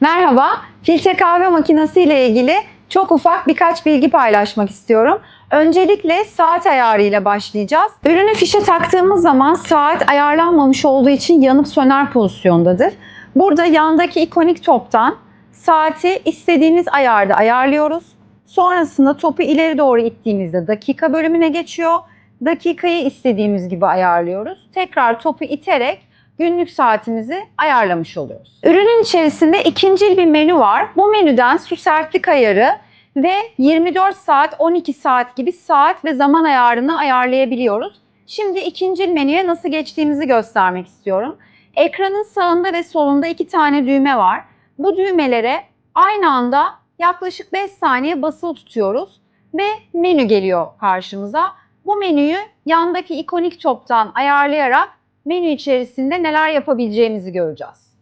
Merhaba, filtre kahve makinesi ile ilgili çok ufak birkaç bilgi paylaşmak istiyorum. Öncelikle saat ayarı ile başlayacağız. Ürünü fişe taktığımız zaman saat ayarlanmamış olduğu için yanıp söner pozisyondadır. Burada yandaki ikonik toptan saati istediğimiz ayarda ayarlıyoruz. Sonrasında topu ileri doğru ittiğimizde dakika bölümüne geçiyor. Dakikayı istediğimiz gibi ayarlıyoruz. Tekrar topu iterek günlük saatimizi ayarlamış oluyoruz. Ürünün içerisinde ikincil bir menü var. Bu menüden su sertlik ayarı ve 24 saat, 12 saat gibi saat ve zaman ayarını ayarlayabiliyoruz. Şimdi ikincil menüye nasıl geçtiğimizi göstermek istiyorum. Ekranın sağında ve solunda iki tane düğme var. Bu düğmelere aynı anda yaklaşık 5 saniye basılı tutuyoruz ve menü geliyor karşımıza. Bu menüyü yandaki ikonik toptan ayarlayarak menü içerisinde neler yapabileceğimizi göreceğiz.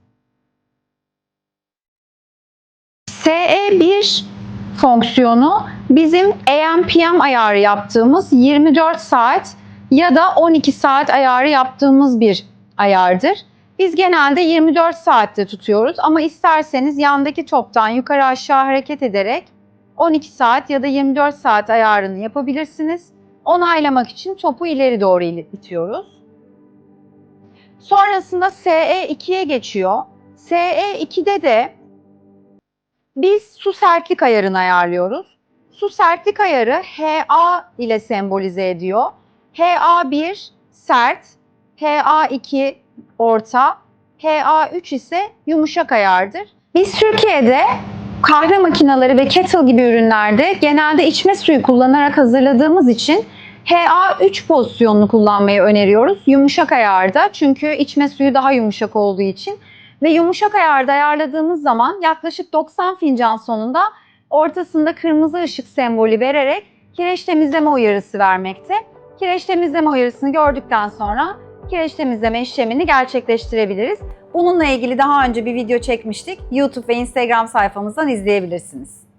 SE1 fonksiyonu bizim AM-PM ayarı yaptığımız 24 saat ya da 12 saat ayarı yaptığımız bir ayardır. Biz genelde 24 saatte tutuyoruz ama isterseniz yandaki toptan yukarı aşağı hareket ederek 12 saat ya da 24 saat ayarını yapabilirsiniz. Onaylamak için topu ileri doğru itiyoruz. Sonrasında SE2'ye geçiyor. SE2'de de biz su sertlik ayarını ayarlıyoruz. Su sertlik ayarı HA ile sembolize ediyor. HA1 sert, HA2 orta, HA3 ise yumuşak ayardır. Biz Türkiye'de kahve makineleri ve kettle gibi ürünlerde genelde içme suyu kullanarak hazırladığımız için HA3 pozisyonunu kullanmayı öneriyoruz. Yumuşak ayarda çünkü içme suyu daha yumuşak olduğu için. Ve yumuşak ayarda ayarladığımız zaman yaklaşık 90 fincan sonunda ortasında kırmızı ışık sembolü vererek kireç temizleme uyarısı vermekte. Kireç temizleme uyarısını gördükten sonra kireç temizleme işlemini gerçekleştirebiliriz. Bununla ilgili daha önce bir video çekmiştik. YouTube ve Instagram sayfamızdan izleyebilirsiniz.